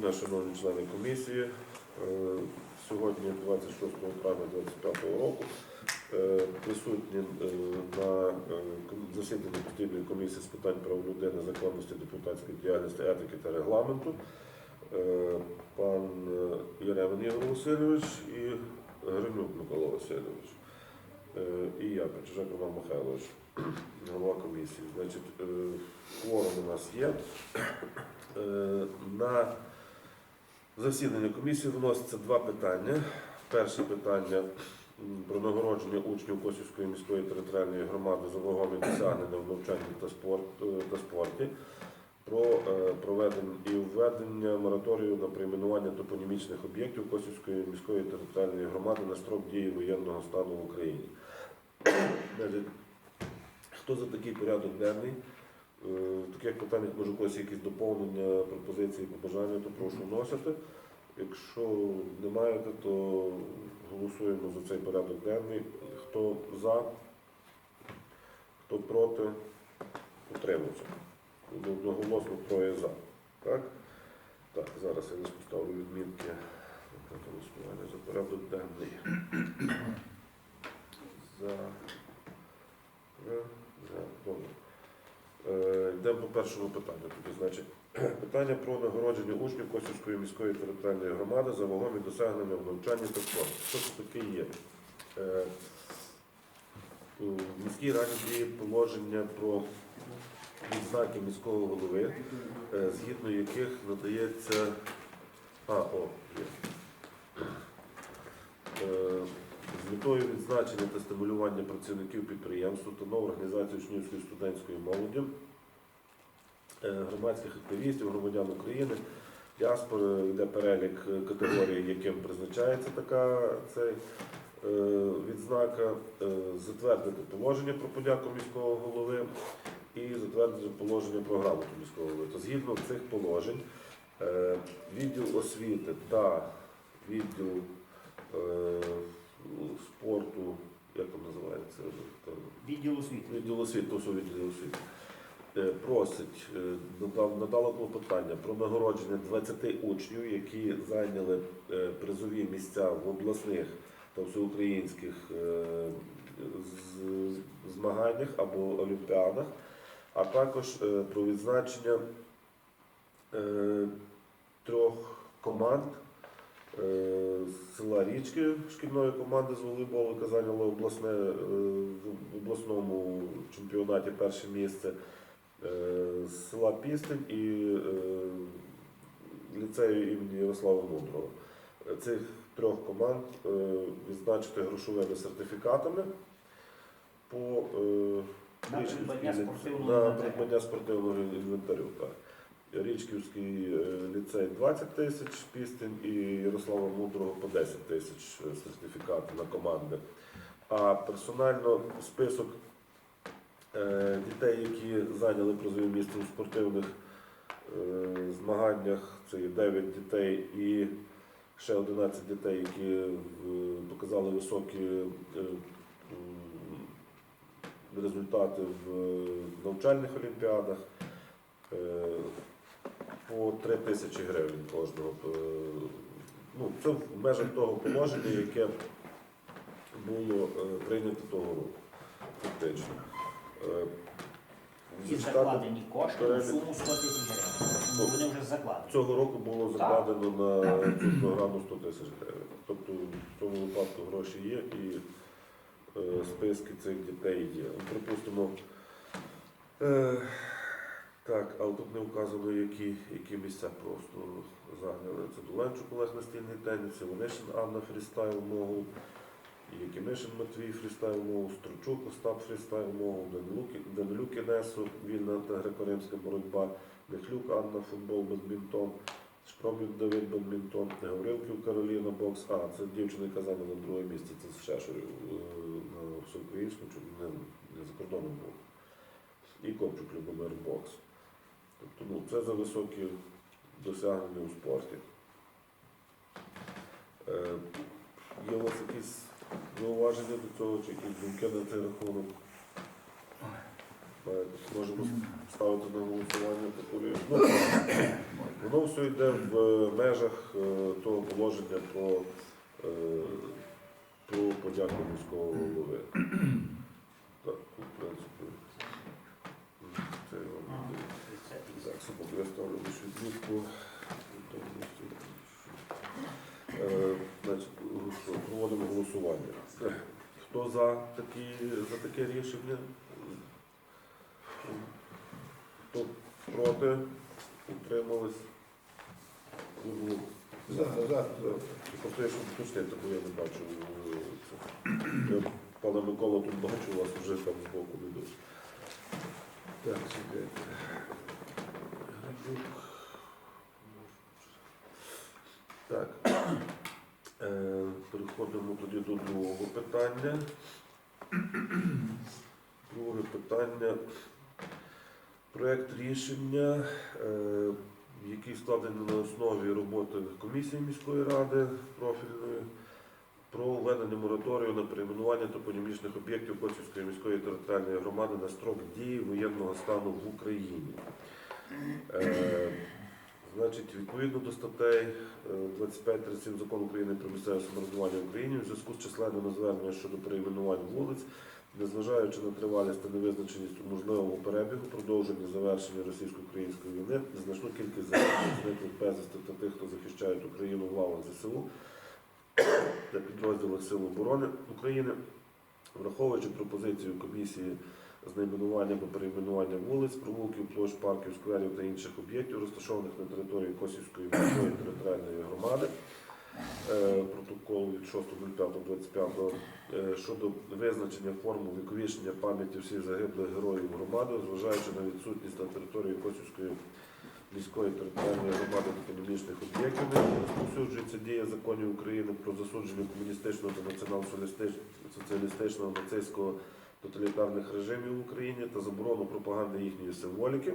дня, шановні члени комісії. Е, Сьогодні, 26 травня 2025 року, е, присутні е, на засіданні постійної комісії з питань прав людини, законності, депутатської діяльності, етики та регламенту пан е, Ігор Васильович і Гринюк Микола Васильович. І я, Печежак Роман Михайлович, голова комісії. Значить, кворум у нас є. На засідання комісії виносяться два питання. Перше питання про нагородження учнів Косівської міської територіальної громади за вагомі досягнення в навчанні та, спорт, е, та спорті, про е, проведення і введення мораторію на прийменування топонімічних об'єктів Косівської міської територіальної громади на строк дії воєнного стану в Україні. Хто за такий порядок денний? Е, В таких питаннях може когось якісь доповнення, пропозиції, побажання, то прошу вносити. Якщо не маєте, то голосуємо за цей порядок денний. Хто за, хто проти, утримався. Одноголосно троє за. Так? Так, зараз я лише поставлю відмінки голосування за порядок денний. За. За. Добре. Е, Йдемо по першому питанню. Тоді, значить, питання про нагородження учнів Косівської міської територіальної громади за вагомі досягнення в навчанні та спорті. Що це таке є? Е, В міській раді діє положення про відзнаки міського голови, е, згідно яких надається. А, о, є. Метою відзначення та стимулювання працівників підприємств, установ організації учнівської студентської молоді, е, громадських активістів, громадян України, діаспори, йде перелік категорій, яким призначається така цей, е, відзнака, е, затвердити положення про подяку міського голови і затвердити положення про грамоту міського голови. То згідно цих положень, відділ освіти та відділ спорту, як там називається? Там, Відділ освіти. Відділ освіти, то що відділ освіти. Е, Просить, е, надало клопотання про нагородження 20 учнів, які зайняли е, призові місця в обласних та всеукраїнських змаганнях або олімпіадах, а також про відзначення трьох команд з села Річки шкільної команди з волейболу, яка зайняла обласне, е, в обласному чемпіонаті перше місце, е, з села Пістень і е, ліцею імені Ярослава Мудрого. Е, Цих трьох команд е, відзначити грошовими сертифікатами по е, на придбання спортивного інвентарю. Так. Річківський е, ліцей 20 тисяч пістень і Ярослава Мудрого по 10 тисяч е, сертифікатів на команди. А персонально список е, дітей, які зайняли призові місце у спортивних змаганнях, це є 9 дітей і ще 11 дітей, які показали високі результати в навчальних олімпіадах. По 3 тисячі гривень кожного. Е, Ну, це в межах того положення, яке було е, прийнято того року. Фактично. Е, І закладені кошти на суму 100 тисяч гривень. Ну, Вони вже закладені. Цього року було закладено на цю програму 100 тисяч гривень. Тобто в цьому випадку гроші є і е, списки цих дітей є. Припустимо, е, так, але тут не вказано, які, які місця просто зайняли. Це Дуленчук Олег настільний теніс, Іванишин Анна фрістайл мову, Якимишин Матвій фрістайл мову, Стручук Остап фрістайл мову, Данилюк, Інесу, вільна та греко-римська боротьба, Нехлюк Анна футбол, бадмінтон, Шпромюк Давид бадмінтон, Гаврилків Кароліна бокс. А, це дівчина, яка зайняла друге місце, це з Шешерів е, на всеукраїнському, не, не за кордоном був. І Копчук Любомир бокс. Тобто, ну, це за високі досягнення у спорті. Е, є у вас якісь зауваження до цього, чи якісь думки на цей рахунок? Маєте, Можемо ставити на голосування річ. Ну, Воно все йде в межах е, того положення про, е, про подяку міського голови. Так, в принципі. Це я вам Ага, даю. 30. Так, секунду, я ставлю лише відмітку. Е, проводимо голосування. Хто за, такі, за таке рішення? Хто проти? Утримались? Ну, За, за. Просто я щоб уточнити, бо я не бачу. е, пана Микола тут бачу, у вас вже там збоку не дуже. Так, чекайте. Грабюк. Так. Е, Переходимо тоді до другого питання. Друге питання. Проект рішення, е, який складений на основі роботи комісії міської ради профільної про введення мораторію на перейменування топонімічних об'єктів Косівської міської територіальної громади на строк дії воєнного стану в Україні. Е, Значить, відповідно до статей е, 25-37 закону України про місцеве самоврядування в Україні, у зв'язку з численними зверненнями щодо перейменувань вулиць, незважаючи на тривалість та невизначеність можливого перебігу, продовження завершення російсько-української війни, значну кількість загиблих, зниклих безвісти та тих, хто захищають Україну в лавах ЗСУ та підрозділах Сил оборони України, враховуючи пропозицію комісії з найменуванням і перейменуванням вулиць, провулків, площ, парків, скверів та інших об'єктів, розташованих на території Косівської міської територіальної громади. Е, Протокол від 6.05.25 е, щодо визначення форму віковічення пам'яті всіх загиблих героїв громади, зважаючи на відсутність на території Косівської міської територіальної громади економічних об'єктів, розповсюджується дія законів України про засудження комуністичного та націонал-соціалістичного нацистського тоталітарних режимів в Україні та заборону пропаганди їхньої символіки,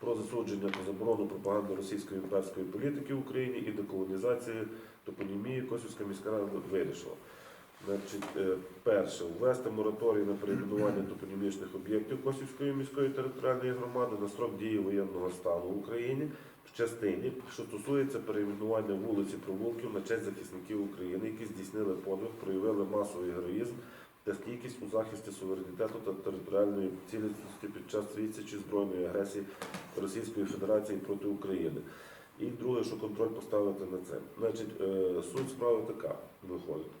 про засудження та заборону пропаганди російської імперської політики в Україні і деколонізації топонімії Косівська міська рада вирішила. Значить, е, перше, ввести мораторій на перейменування топонімічних об'єктів Косівської міської територіальної громади на строк дії воєнного стану в Україні в частині, що стосується перейменування вулиць і провулків на честь захисників України, які здійснили подвиг, проявили масовий героїзм та стійкість у захисті суверенітету та територіальної цілісності під час відсічі збройної агресії Російської Федерації проти України. І друге, що контроль поставити на це. Значить, е, суть справи така виходить,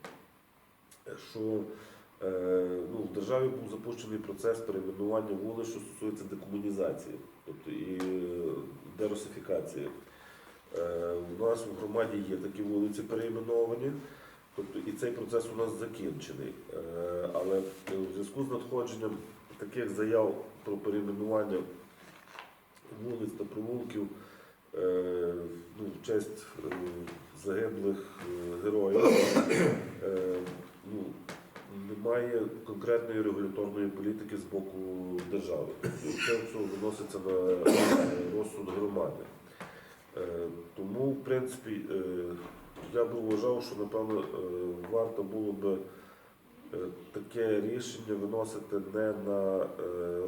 що е, ну, в державі був запущений процес перейменування вулиць, що стосується декомунізації, тобто і е, дерусифікації. Е, У нас в громаді є такі вулиці перейменовані. Тобто і цей процес у нас закінчений. Е, Але в зв'язку з надходженням таких заяв про перейменування вулиць та провулків е, ну, в честь е, загиблих героїв ну, немає конкретної регуляторної політики з боку держави. Це все виноситься на розсуд громади. Тому, в принципі, я би вважав, що напевно е, варто було би е, таке рішення виносити не на е,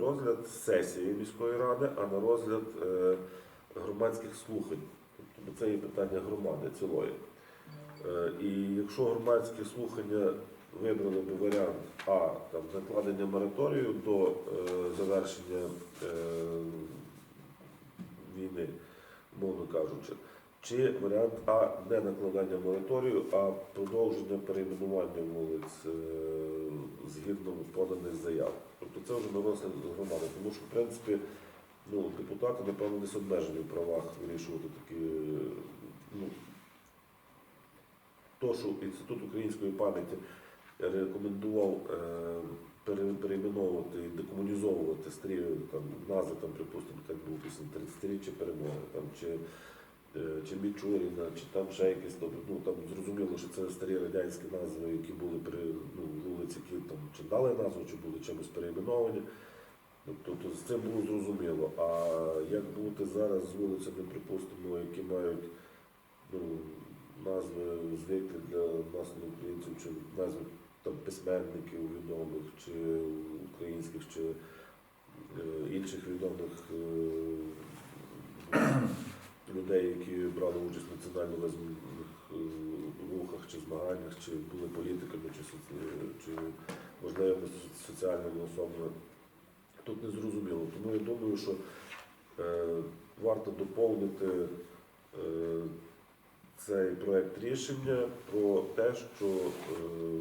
розгляд сесії міської ради, а на розгляд громадських слухань. Тобто це є питання громади цілої. І якщо громадські слухання вибрали би варіант А там накладення мораторію до завершення війни, мовно кажучи, чи варіант А не накладання мораторію, а продовження перейменування вулиць е, згідно поданих заяв. Тобто це вже розгляд громади, тому що в принципі ну, депутати, напевно, не обмежені в правах вирішувати такі. Ну, то, що Інститут української пам'яті рекомендував е, перейменовувати і декомунізовувати старі там, назви, там, припустимо, як був після 30-річчя перемоги, там, чи, чи Мічуріна, чи там ще якісь, тобто, ну, там зрозуміло, що це старі радянські назви, які були при ну, вулиці, які там чи дали назву, чи були чимось перейменовані. Тобто з цим було зрозуміло. А як бути зараз з вулицями, припустимо, які мають ну, назви звикли для нас, українців, чи назви там, письменників відомих, чи українських, чи е, інших відомих е, людей, які брали участь в національно визвольних е, рухах чи змаганнях, чи були політиками, чи, чи можливо соціальними особами. Тут не зрозуміло. Тому я думаю, що е, варто доповнити е, цей проект рішення про те, що е,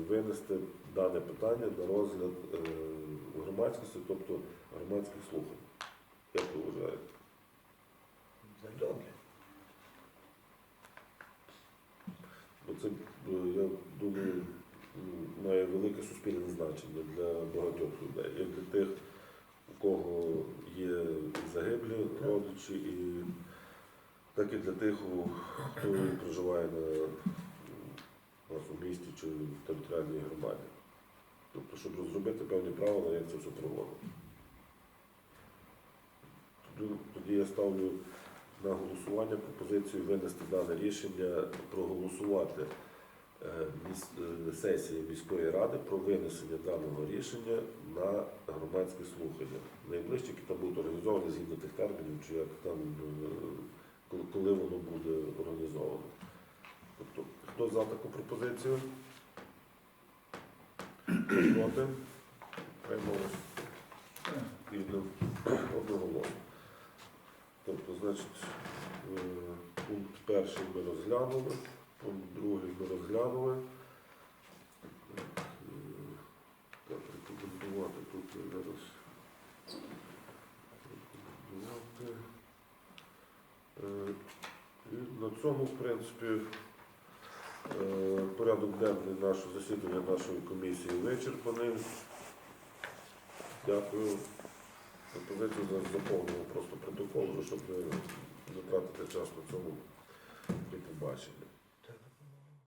винести дане питання на розгляд е, громадськості, тобто громадських слухань. Як ви вважаєте? Добре. Бо це, е, я має велике суспільне значення для багатьох людей, як для тих, у кого є загиблі родичі, і так і для тих, хто проживає на у місті чи в територіальній громаді. Тобто, щоб розробити певні правила, як це все проводити. Тоді, я ставлю на голосування пропозицію винести дане рішення, проголосувати сесії міської ради про винесення даного рішення на громадське слухання. Найближче, які там будуть організовані згідно тих термінів, чи як там, е, коли- воно буде організовано. Тобто, хто за таку пропозицію? Проти? Приймалось. Відно. Тобто, значить, е, пункт перший ми розглянули, пункт другий ми розглянули. Е, Так, рекомендувати тут зараз. Е, І на цьому, в принципі, е, порядок денний нашого засідання нашої комісії вичерпаний. Дякую. Пропозицію за- заповнимо просто протокол, щоб не не тратити час на цьому